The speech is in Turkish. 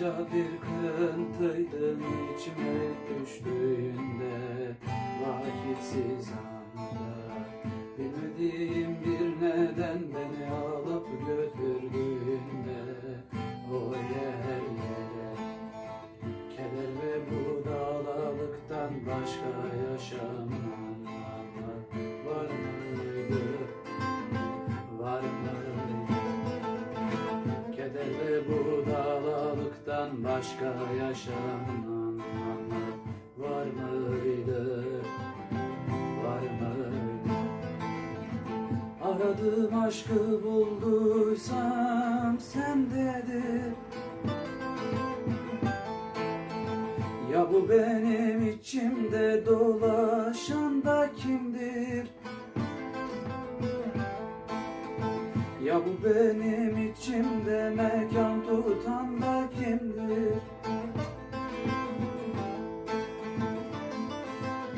Yalnızca bir kırıntıydın içime düştüğünde Vakitsiz anda Bilmediğim bir neden beni alıp götürdüğünde O yerlere Keder ve bu dağlalıktan başka yaşamam dağlalıktan başka yaşanan var mıydı? Var mıydı? Aradığım aşkı bulduysam sendedir Ya bu benim içimde dolaşan da kimdir? Ya bu benim içimde mekan